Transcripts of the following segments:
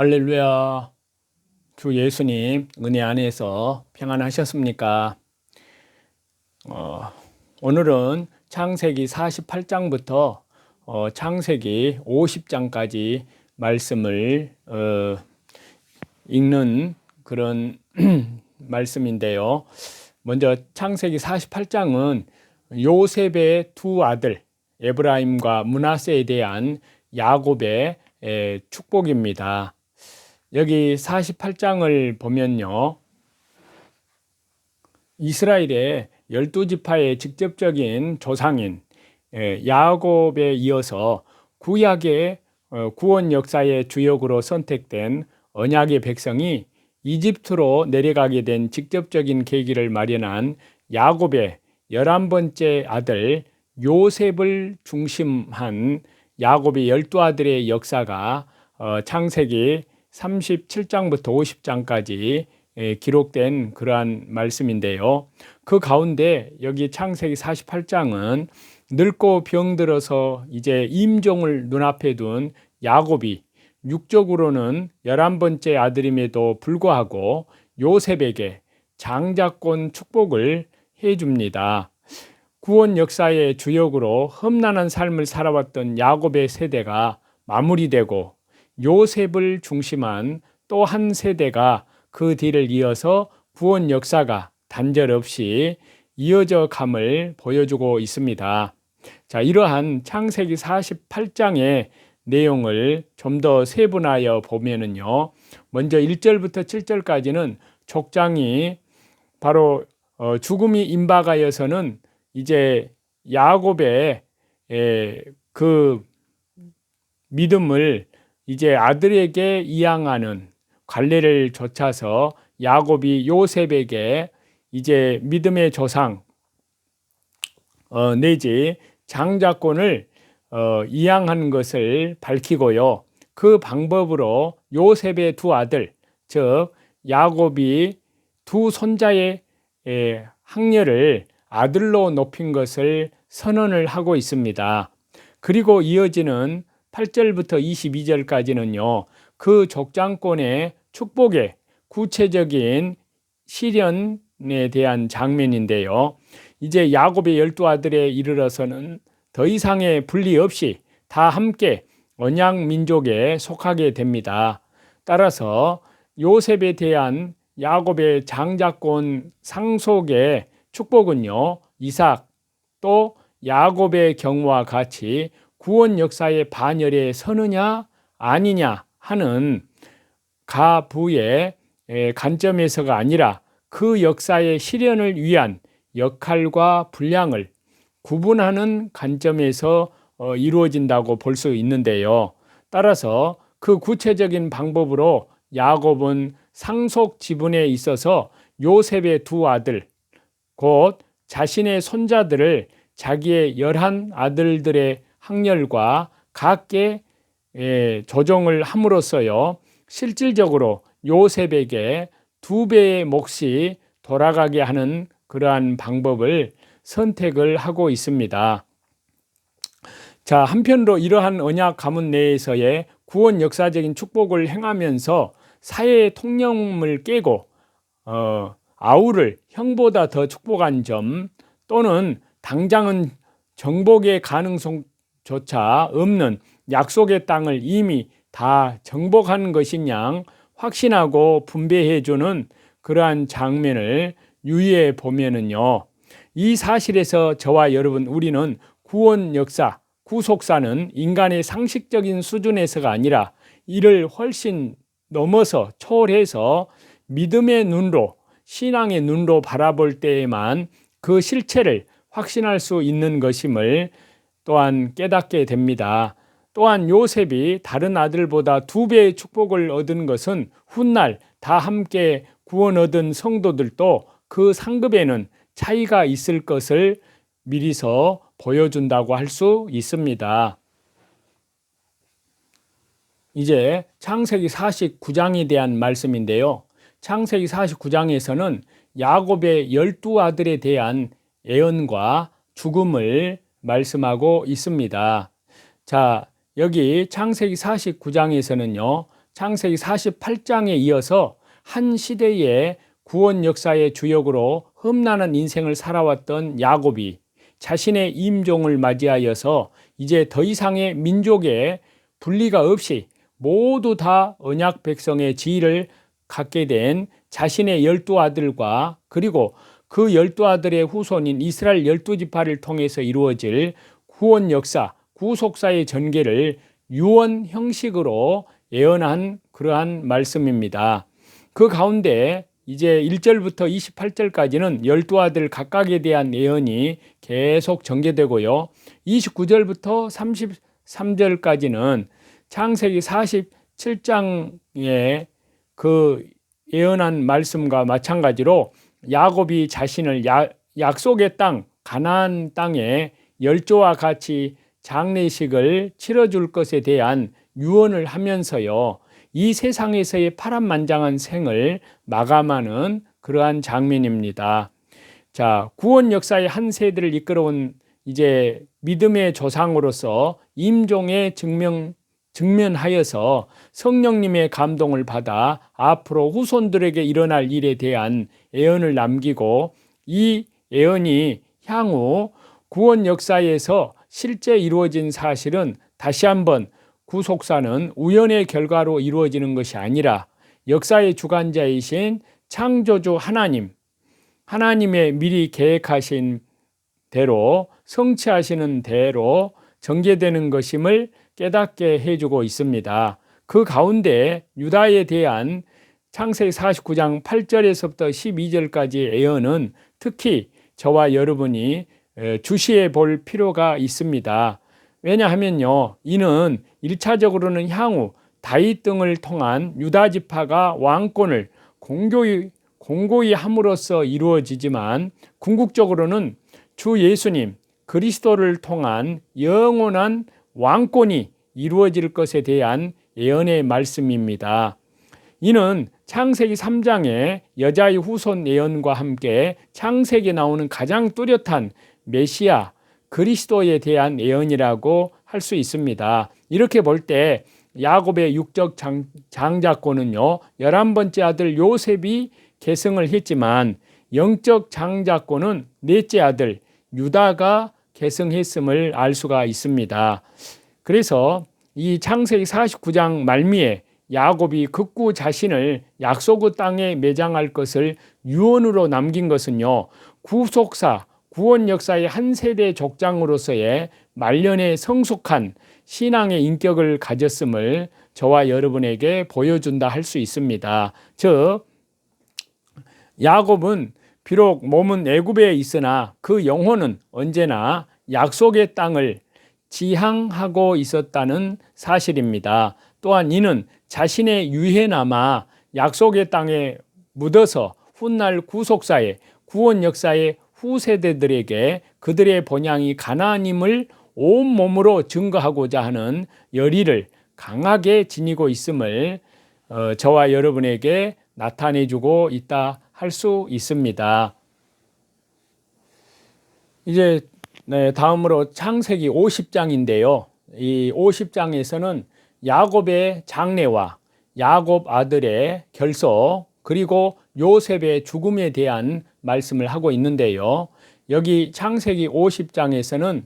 할렐루야. 주 예수님 은혜 안에서 평안하셨습니까? 어, 오늘은 창세기 48장부터 어, 창세기 50장까지 말씀을 어, 읽는 그런 말씀인데요. 먼저 창세기 48장은 요셉의 두 아들 에브라임과 문하세에 대한 야곱의 에, 축복입니다. 여기 48장을 보면요. 이스라엘의 열두 지파의 직접적인 조상인 예, 야곱에 이어서 구약의 어, 구원 역사의 주역으로 선택된 언약의 백성이 이집트로 내려가게 된 직접적인 계기를 마련한 야곱의 열한 번째 아들 요셉을 중심한 야곱의 열두 아들의 역사가 어, 창세기 37장부터 50장까지 예, 기록된 그러한 말씀인데요. 그 가운데 여기 창세기 48장은 늙고 병들어서 이제 임종을 눈앞에 둔 야곱이 육적으로는 열한 번째 아들임에도 불구하고 요셉에게 장자권 축복을 해 줍니다. 구원 역사의 주역으로 험난한 삶을 살아왔던 야곱의 세대가 마무리되고 요셉을 중심한 또 한 세대가 그 뒤를 이어서 구원 역사가 단절 없이 이어져 감을 보여주고 있습니다. 자, 이러한 창세기 48장의 내용을 좀 더 세분하여 보면은요. 먼저 1절부터 7절까지는 족장이 바로 어, 죽음이 임박하여서는 이제 야곱의 그 믿음을 이제 아들에게 이양하는 관례를 좇아서 야곱이 요셉에게 이제 믿음의 조상 어, 내지 장자권을 어, 이양한 것을 밝히고요. 그 방법으로 요셉의 두 아들, 즉 야곱이 두 손자의 에, 학렬을 아들로 높인 것을 선언을 하고 있습니다. 그리고 이어지는 8절부터 22절까지는요. 그 족장권의 축복의 구체적인 실현에 대한 장면인데요. 이제 야곱의 열두 아들에 이르러서는 더 이상의 분리 없이 다 함께 언약 민족에 속하게 됩니다. 따라서 요셉에 대한 야곱의 장자권 상속의 축복은요. 이삭 또 야곱의 경우와 같이 구원 역사의 반열에 서느냐 아니냐 하는 가부의 관점에서가 아니라 그 역사의 실현을 위한 역할과 분량을 구분하는 관점에서 어, 이루어진다고 볼 수 있는데요. 따라서 그 구체적인 방법으로 야곱은 상속 지분에 있어서 요셉의 두 아들, 곧 자신의 손자들을 자기의 열한 아들들의 학렬과 각계 예, 조정을 함으로써요. 실질적으로 요셉에게 두 배의 몫이 돌아가게 하는 그러한 방법을 선택을 하고 있습니다. 자, 한편으로 이러한 언약 가문 내에서의 구원 역사적인 축복을 행하면서 사회의 통념을 깨고 어, 아우를 형보다 더 축복한 점 또는 당장은 정복의 가능성 조차 없는 약속의 땅을 이미 다 정복한 것이냐 확신하고 분배해 주는 그러한 장면을 유의해 보면은요. 이 사실에서 저와 여러분 우리는 구원 역사, 구속사는 인간의 상식적인 수준에서가 아니라 이를 훨씬 넘어서 초월해서 믿음의 눈으로 신앙의 눈으로 바라볼 때에만 그 실체를 확신할 수 있는 것임을 또한 깨닫게 됩니다. 또한 요셉이 다른 아들보다 두 배의 축복을 얻은 것은 훗날 다 함께 구원 얻은 성도들도 그 상급에는 차이가 있을 것을 미리서 보여준다고 할 수 있습니다. 이제 창세기 49장에 대한 말씀인데요. 창세기 49장에서는 야곱의 열두 아들에 대한 예언과 죽음을 말씀하고 있습니다. 자, 여기 창세기 49장에서는요. 창세기 48장에 이어서 한 시대의 구원 역사의 주역으로 험난한 인생을 살아왔던 야곱이 자신의 임종을 맞이하여서 이제 더 이상의 민족의 분리가 없이 모두 다 언약 백성의 지위를 갖게 된 자신의 열두 아들과 그리고 그 열두 아들의 후손인 이스라엘 열두 지파를 통해서 이루어질 구원 역사, 구속사의 전개를 유언 형식으로 예언한 그러한 말씀입니다. 그 가운데 이제 1절부터 28절까지는 열두 아들 각각에 대한 예언이 계속 전개되고요. 29절부터 33절까지는 창세기 47장의 그 예언한 말씀과 마찬가지로 야곱이 자신을 야, 약속의 땅 가나안 땅에 열조와 같이 장례식을 치러줄 것에 대한 유언을 하면서요. 이 세상에서의 파란만장한 생을 마감하는 그러한 장면입니다. 자, 구원 역사의 한 세대를 이끌어온 이제 믿음의 조상으로서 임종의 증명 증면하여서 성령님의 감동을 받아 앞으로 후손들에게 일어날 일에 대한 예언을 남기고 이 예언이 향후 구원 역사에서 실제 이루어진 사실은 다시 한번 구속사는 우연의 결과로 이루어지는 것이 아니라 역사의 주관자이신 창조주 하나님, 하나님의 미리 계획하신 대로 성취하시는 대로 전개되는 것임을 깨닫게 해주고 있습니다. 그 가운데 유다에 대한 창세기 49장 8절에서부터 12절까지 예언은 특히 저와 여러분이 주시해 볼 필요가 있습니다. 왜냐하면요, 이는 1차적으로는 향후 다윗 등을 통한 유다 지파가 왕권을 공고히, 공고히 함으로써 이루어지지만 궁극적으로는 주 예수님 그리스도를 통한 영원한 왕권이 이루어질 것에 대한 예언의 말씀입니다. 이는 창세기 3장의 여자의 후손 예언과 함께 창세기에 나오는 가장 뚜렷한 메시아 그리스도에 대한 예언이라고 할 수 있습니다. 이렇게 볼 때 야곱의 육적 장, 장자권은요, 11번째 아들 요셉이 계승을 했지만 영적 장자권은 넷째 아들 유다가 계승했음을 알 수가 있습니다. 그래서 이 창세기 49장 말미에 야곱이 극구 자신을 약속의 땅에 매장할 것을 유언으로 남긴 것은요, 구속사, 구원 역사의 한 세대 족장으로서의 말년에 성숙한 신앙의 인격을 가졌음을 저와 여러분에게 보여준다 할 수 있습니다. 즉 야곱은 비록 몸은 애굽에 있으나 그 영혼은 언제나 약속의 땅을 지향하고 있었다는 사실입니다. 또한 이는 자신의 유해남아 약속의 땅에 묻어서 훗날 구속사의 구원 역사의 후세대들에게 그들의 본향이 가나님을 온 몸으로 증거하고자 하는 열의를 강하게 지니고 있음을 어, 저와 여러분에게 나타내주고 있다 할 수 있습니다. 이제 네, 다음으로 창세기 50장인데요. 이 50장에서는 야곱의 장래와 야곱 아들의 결속 그리고 요셉의 죽음에 대한 말씀을 하고 있는데요. 여기 창세기 50장에서는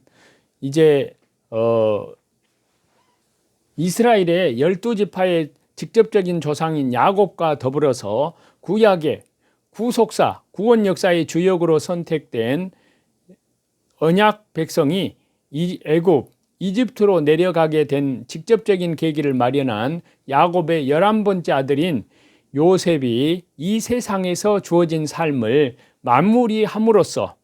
이제 어 이스라엘의 열두 지파의 직접적인 조상인 야곱과 더불어서 구약의 구속사, 구원 역사의 주역으로 선택된 언약 백성이 이 애굽 이집트로 내려가게 된 직접적인 계기를 마련한 야곱의 열한 번째 아들인 요셉이 이 세상에서 주어진 삶을 마무리함으로써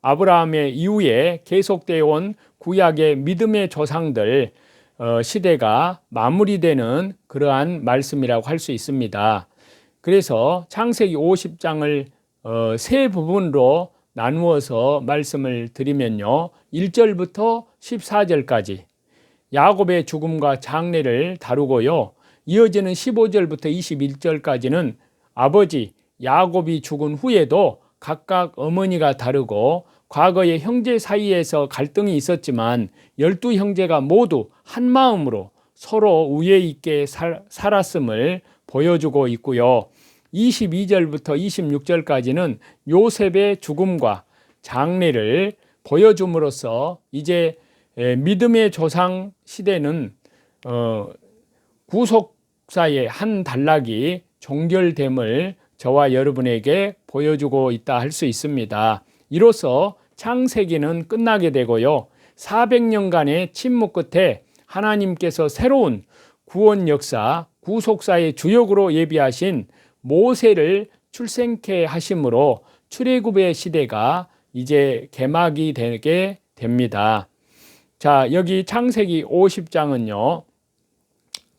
아브라함의 이후에 계속되어 온 구약의 믿음의 조상들 어, 시대가 마무리되는 그러한 말씀이라고 할 수 있습니다. 그래서 창세기 50장을 어, 세 부분으로 나누어서 말씀을 드리면요. 1절부터 14절까지 야곱의 죽음과 장례를 다루고요. 이어지는 15절부터 21절까지는 아버지 야곱이 죽은 후에도 각각 어머니가 다르고 과거의 형제 사이에서 갈등이 있었지만 열두 형제가 모두 한 마음으로 서로 우애 있게 살, 살았음을 보여주고 있고요. 22절부터 26절까지는 요셉의 죽음과 장례를 보여줌으로써 이제 에, 믿음의 조상 시대는 어, 구속사의 한 단락이 종결됨을 저와 여러분에게 보여주고 있다 할 수 있습니다. 이로써 창세기는 끝나게 되고요. 400년간의 침묵 끝에 하나님께서 새로운 구원 역사, 구속사의 주역으로 예비하신 모세를 출생케 하심으로 출애굽의 시대가 이제 개막이 되게 됩니다. 자, 여기 창세기 50장은요.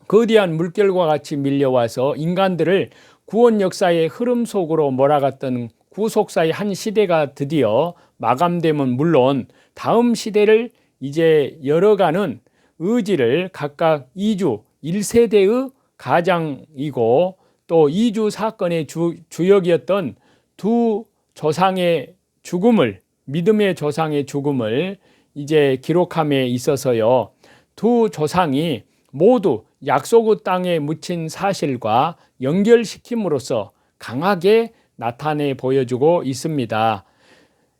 거대한 물결과 같이 밀려와서 인간들을 구원 역사의 흐름 속으로 몰아갔던 구속사의 한 시대가 드디어 마감되면 물론 다음 시대를 이제 열어가는 의지를 각각 2주 1세대의 가장이고 또 2주 사건의 주, 주역이었던 두 조상의 죽음을 믿음의 조상의 죽음을 이제 기록함에 있어서요. 두 조상이 모두 약속의 땅에 묻힌 사실과 연결시킴으로써 강하게 나타내 보여주고 있습니다.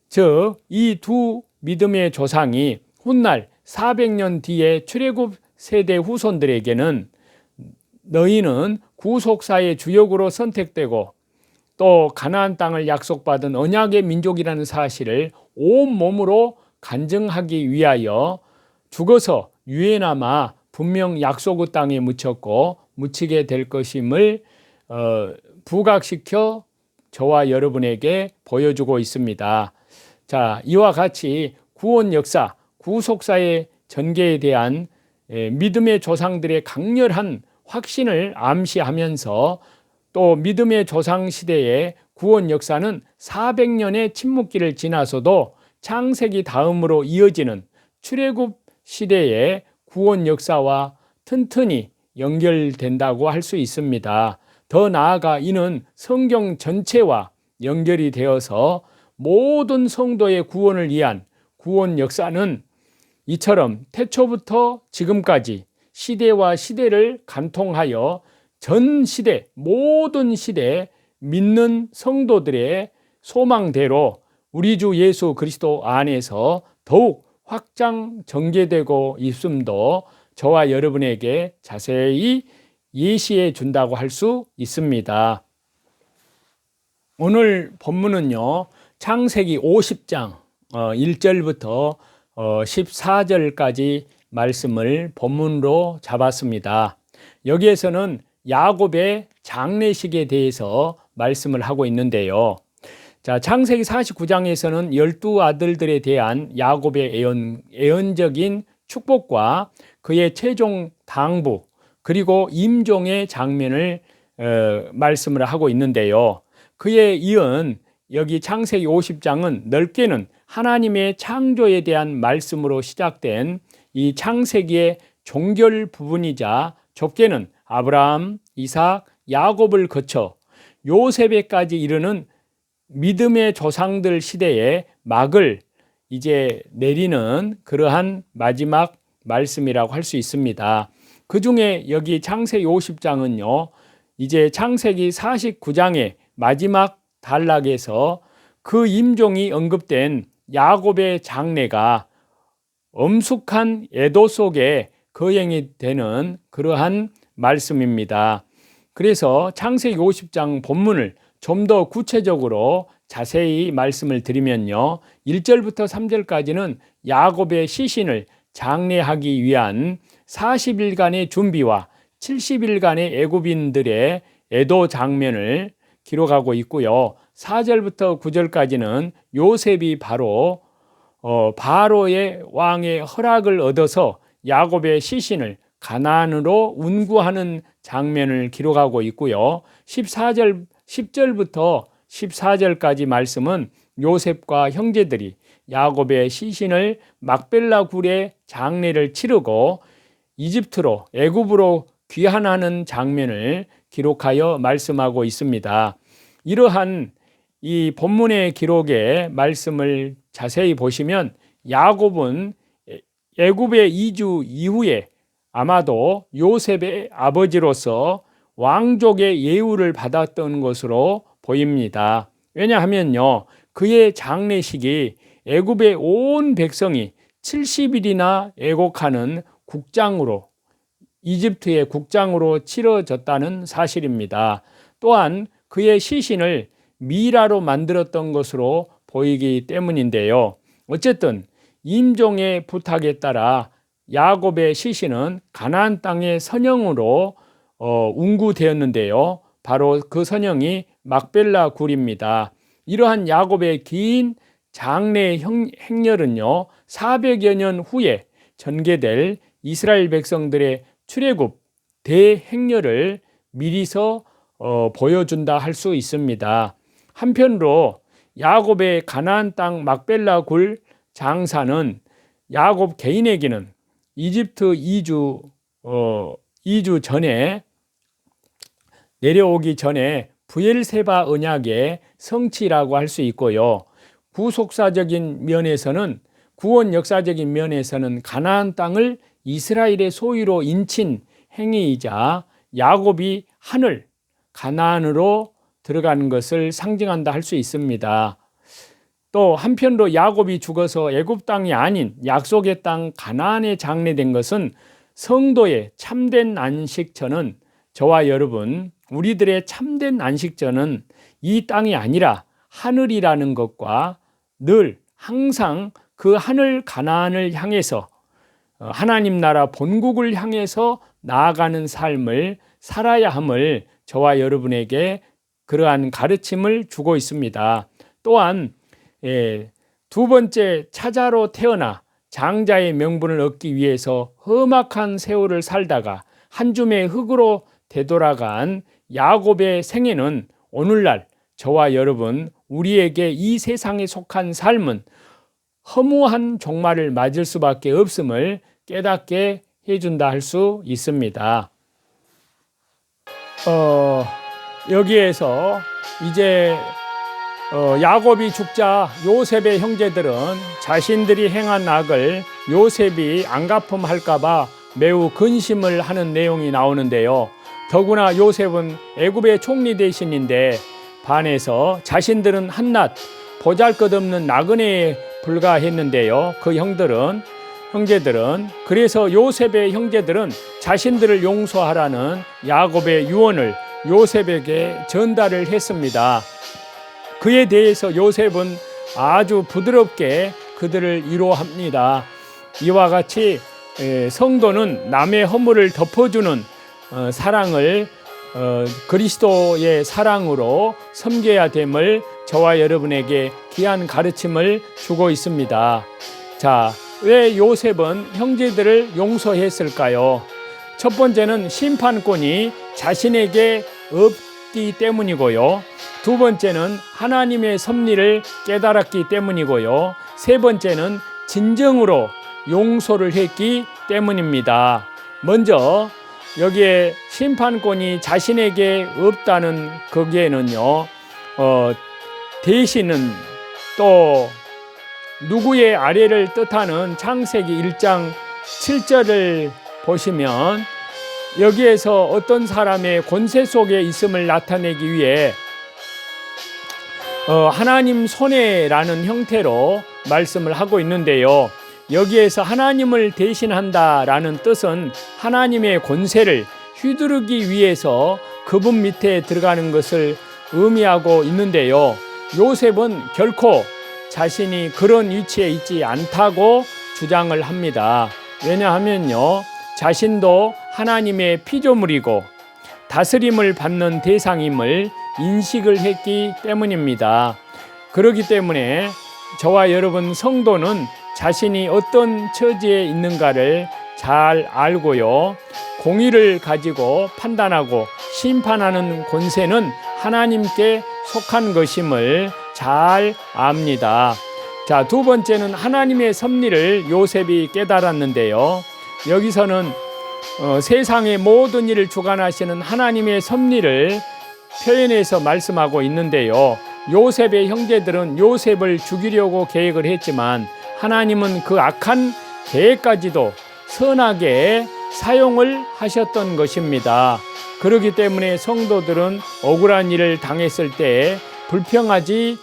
즉, 이 두 믿음의 조상이 훗날 400년 뒤에 출애굽 세대 후손들에게는 너희는 구속사의 주역으로 선택되고 또 가나안 땅을 약속받은 언약의 민족이라는 사실을 온 몸으로 간증하기 위하여 죽어서 유해남아 분명 약속의 땅에 묻혔고 묻히게 될 것임을 어, 부각시켜 저와 여러분에게 보여주고 있습니다. 자, 이와 같이 구원 역사, 구속사의 전개에 대한 에, 믿음의 조상들의 강렬한 확신을 암시하면서 또 믿음의 조상 시대의 구원 역사는 400년의 침묵기를 지나서도 창세기 다음으로 이어지는 출애굽 시대의 구원 역사와 튼튼히 연결된다고 할 수 있습니다. 더 나아가 이는 성경 전체와 연결이 되어서 모든 성도의 구원을 위한 구원 역사는 이처럼 태초부터 지금까지 시대와 시대를 간통하여 전 시대, 모든 시대 믿는 성도들의 소망대로 우리 주 예수 그리스도 안에서 더욱 확장 전개되고 있음도 저와 여러분에게 자세히 예시해 준다고 할 수 있습니다. 오늘 본문은요, 창세기 50장 1절부터 14절까지 말씀을 본문으로 잡았습니다. 여기에서는 야곱의 장례식에 대해서 말씀을 하고 있는데요. 자, 창세기 49장에서는 열두 아들들에 대한 야곱의 애연, 애연적인 축복과 그의 최종 당부 그리고 임종의 장면을 어, 말씀을 하고 있는데요. 그에 이은 여기 창세기 50장은 넓게는 하나님의 창조에 대한 말씀으로 시작된 이 창세기의 종결 부분이자 좁게는 아브라함, 이삭, 야곱을 거쳐 요셉에까지 이르는 믿음의 조상들 시대의 막을 이제 내리는 그러한 마지막 말씀이라고 할 수 있습니다. 그 중에 여기 창세기 50장은요, 이제 창세기 49장의 마지막 단락에서 그 임종이 언급된 야곱의 장례가 엄숙한 애도 속에 거행이 되는 그러한 말씀입니다. 그래서 창세기 50장 본문을 좀 더 구체적으로 자세히 말씀을 드리면요. 1절부터 3절까지는 야곱의 시신을 장례하기 위한 40일간의 준비와 70일간의 애굽인들의 애도 장면을 기록하고 있고요. 4절부터 9절까지는 요셉이 바로 어, 바로의 왕의 허락을 얻어서 야곱의 시신을 가나안으로 운구하는 장면을 기록하고 있고요. 14절 10절부터 14절까지 말씀은 요셉과 형제들이 야곱의 시신을 막벨라 굴의 장례를 치르고 이집트로 애굽으로 귀환하는 장면을 기록하여 말씀하고 있습니다. 이러한 이 본문의 기록의 말씀을 자세히 보시면 야곱은 애굽의 이주 이후에 아마도 요셉의 아버지로서 왕족의 예우를 받았던 것으로 보입니다. 왜냐하면요. 그의 장례식이 애굽의 온 백성이 70일이나 애곡하는 국장으로 이집트의 국장으로 치러졌다는 사실입니다. 또한 그의 시신을 미라로 만들었던 것으로 보이기 때문인데요. 어쨌든 임종의 부탁에 따라 야곱의 시신은 가나안 땅의 선영으로 어, 운구되었는데요. 바로 그 선영이 막벨라 굴입니다. 이러한 야곱의 긴 장래 행렬은요. 400여 년 후에 전개될 이스라엘 백성들의 출애굽 대행렬을 미리서 어, 보여준다 할 수 있습니다. 한편으로 야곱의 가나안 땅 막벨라 굴 장사는 야곱 개인에게는 이집트 이주 어, 이주 전에 내려오기 전에 부엘세바 언약의 성취라고 할 수 있고요. 구속사적인 면에서는 구원 역사적인 면에서는 가나안 땅을 이스라엘의 소유로 인친 행위이자 야곱이 하늘 가나안으로 들어가는 것을 상징한다 할 수 있습니다. 또 한편으로 야곱이 죽어서 애굽 땅이 아닌 약속의 땅 가나안에 장례된 것은 성도의 참된 안식처는 저와 여러분 우리들의 참된 안식처는 이 땅이 아니라 하늘이라는 것과 늘 항상 그 하늘 가나안을 향해서 어, 하나님 나라 본국을 향해서 나아가는 삶을 살아야 함을 저와 여러분에게 그러한 가르침을 주고 있습니다. 또한 예, 두 번째 차자로 태어나 장자의 명분을 얻기 위해서 험악한 세월을 살다가 한 줌의 흙으로 되돌아간 야곱의 생애는 오늘날 저와 여러분 우리에게 이 세상에 속한 삶은 허무한 종말을 맞을 수밖에 없음을 깨닫게 해준다 할 수 있습니다. 어, 여기에서 이제 어, 야곱이 죽자 요셉의 형제들은 자신들이 행한 악을 요셉이 안 갚음할까봐 매우 근심을 하는 내용이 나오는데요. 더구나 요셉은 애굽의 총리 대신인데 반해서 자신들은 한낱 보잘것없는 나그네에 불과했는데요. 그 형들은 형제들은 그래서 요셉의 형제들은 자신들을 용서하라는 야곱의 유언을 요셉에게 전달을 했습니다. 그에 대해서 요셉은 아주 부드럽게 그들을 위로합니다. 이와 같이 성도는 남의 허물을 덮어주는 어, 사랑을 어, 그리스도의 사랑으로 섬겨야 됨을 저와 여러분에게 귀한 가르침을 주고 있습니다. 자, 왜 요셉은 형제들을 용서했을까요? 첫 번째는 심판권이 자신에게 없기 때문이고요. 두 번째는 하나님의 섭리를 깨달았기 때문이고요. 세 번째는 진정으로 용서를 했기 때문입니다. 먼저 여기에 심판권이 자신에게 없다는 거기에는요, 어, 대신은 또 누구의 아래를 뜻하는 창세기 1장 7절을 보시면 여기에서 어떤 사람의 권세 속에 있음을 나타내기 위해 어, 하나님 손해라는 형태로 말씀을 하고 있는데요. 여기에서 하나님을 대신한다라는 뜻은 하나님의 권세를 휘두르기 위해서 그분 밑에 들어가는 것을 의미하고 있는데요. 요셉은 결코 자신이 그런 위치에 있지 않다고 주장을 합니다. 왜냐하면요. 자신도 하나님의 피조물이고 다스림을 받는 대상임을 인식을 했기 때문입니다. 그렇기 때문에 저와 여러분 성도는 자신이 어떤 처지에 있는가를 잘 알고요. 공의를 가지고 판단하고 심판하는 권세는 하나님께 속한 것임을 잘 압니다. 자, 두 번째는 하나님의 섭리를 요셉이 깨달았는데요. 여기서는 어, 세상의 모든 일을 주관하시는 하나님의 섭리를 표현해서 말씀하고 있는데요. 요셉의 형제들은 요셉을 죽이려고 계획을 했지만 하나님은 그 악한 계획까지도 선하게 사용을 하셨던 것입니다. 그렇기 때문에 성도들은 억울한 일을 당했을 때 불평하지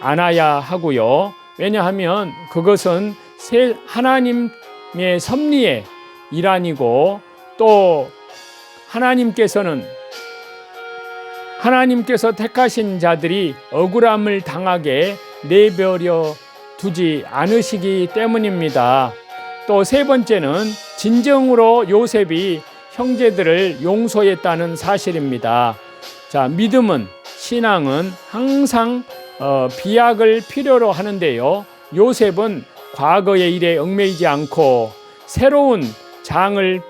않아야 하고요. 왜냐하면 그것은 세- 하나님의 섭리의 일환이고 또 하나님께서는 하나님께서 택하신 자들이 억울함을 당하게 내버려 두지 않으시기 때문입니다. 또 세 번째는 진정으로 요셉이 형제들을 용서했다는 사실입니다. 자, 믿음은 신앙은 항상 어, 비약을 필요로 하는데요. 요셉은 과거의 일에 얽매이지 않고 새로운 장을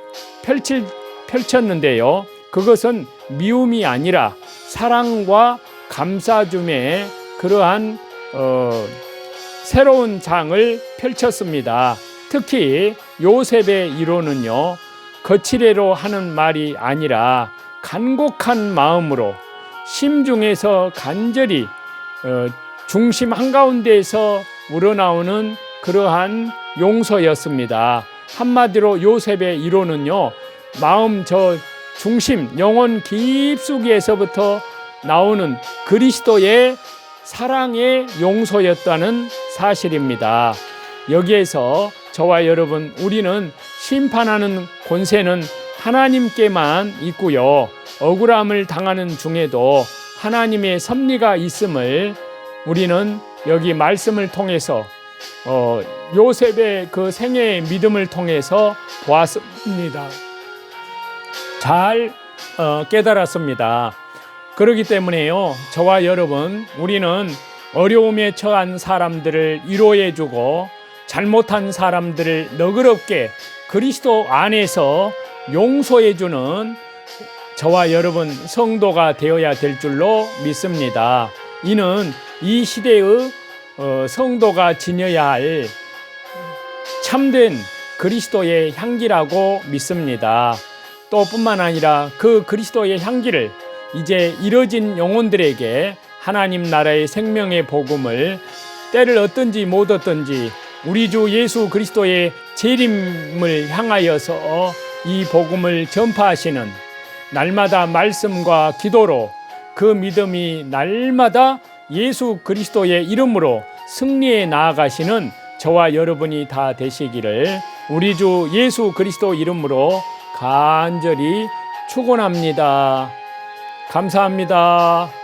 펼칠, 펼쳤는데요. 그것은 미움이 아니라 사랑과 감사줌의 그러한 어, 새로운 장을 펼쳤습니다. 특히 요셉의 이론은요, 거칠애로 하는 말이 아니라 간곡한 마음으로 심중에서 간절히 어, 중심 한가운데에서 우러나오는 그러한 용서였습니다. 한마디로 요셉의 이론은요, 마음 저 중심, 영혼 깊숙이에서부터 나오는 그리스도의 사랑의 용서였다는 사실입니다. 여기에서 저와 여러분, 우리는 심판하는 권세는 하나님께만 있고요. 억울함을 당하는 중에도 하나님의 섭리가 있음을 우리는 여기 말씀을 통해서 어, 요셉의 그 생애의 믿음을 통해서 보았습니다. 잘 어, 깨달았습니다. 그렇기 때문에요. 저와 여러분, 우리는 어려움에 처한 사람들을 위로해 주고 잘못한 사람들을 너그럽게 그리스도 안에서 용서해 주는 저와 여러분 성도가 되어야 될 줄로 믿습니다. 이는 이 시대의 어, 성도가 지녀야 할 참된 그리스도의 향기라고 믿습니다. 또 뿐만 아니라 그 그리스도의 향기를 이제 이뤄진 영혼들에게 하나님 나라의 생명의 복음을 때를 얻든지 못 얻든지 우리 주 예수 그리스도의 재림을 향하여서 이 복음을 전파하시는 날마다 말씀과 기도로 그 믿음이 날마다 예수 그리스도의 이름으로 승리해 나아가시는 저와 여러분이 다 되시기를 우리 주 예수 그리스도 이름으로 간절히 축원합니다. 감사합니다.